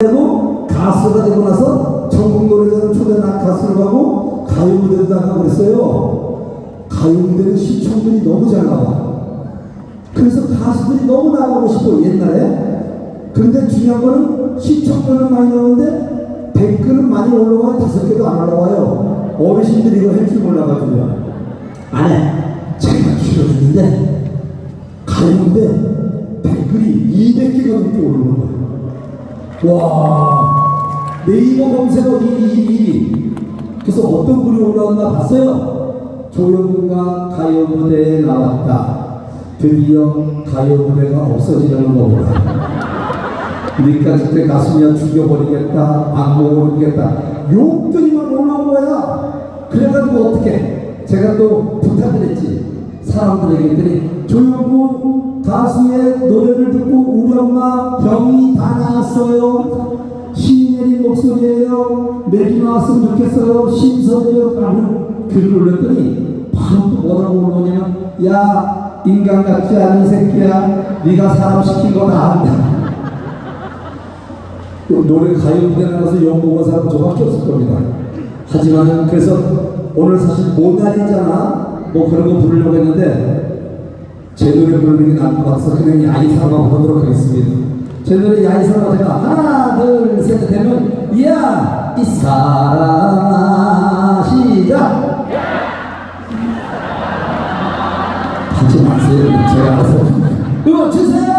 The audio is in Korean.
되고 가수가 되고 나서 전국 노래자랑 초대 나 가수를 가고 가요 무대도 나가고 그랬어요. 가요 무대는 시청률이 너무 잘 나와. 그래서 가수들이 너무 나가고 싶어 옛날에. 그런데 중요한 거는 시청률은 많이 나오는데 댓글은 많이 올라와요. 다섯 개도 안 올라와요. 어르신들이 이거 할 줄 몰라가지고. 안 해. 제가 길어주는데 가요인데 댓글이 200개가 넘게 오르는 거예요. 와 네이버 검색어 1위 1위 그래서 어떤 글이 올라왔나 봤어요? 조영구가 가요 무대에 나왔다. 드디어 가요 무대가 없어지려는 거구나. 니까지 때 가수냐 죽여버리겠다 악몽을 꾸겠다. 욕들이만 올라온 거야. 그래가지고 어떻게? 제가 또 부탁을 했지. 사람들에게 했더니 조용구 가수의 노래를 듣고 우리 엄마 병 목소리예요. 맥이 나왔으면 좋겠어요. 신선해요. 라고 글을 올렸더니 바로 또 뭐라고 올라오냐면 야 인간 같지 않은 새끼야. 네가 사람 시킨 거 다 안다. 노래 가요 무대 나가서 욕먹은 사람 저밖에 없을 겁니다. 하지만 그래서 오늘 사실 모나리잖아. 뭐 그런 거 부르려고 했는데 제 노래 부르는 게 나을 것 같아서 그냥 야이사만 부르도록 하겠습니다. 제 노래 야이사가 제가. 하나 이 사랑아 시작! 하지 마세요. 제가 알아서 음악 주세요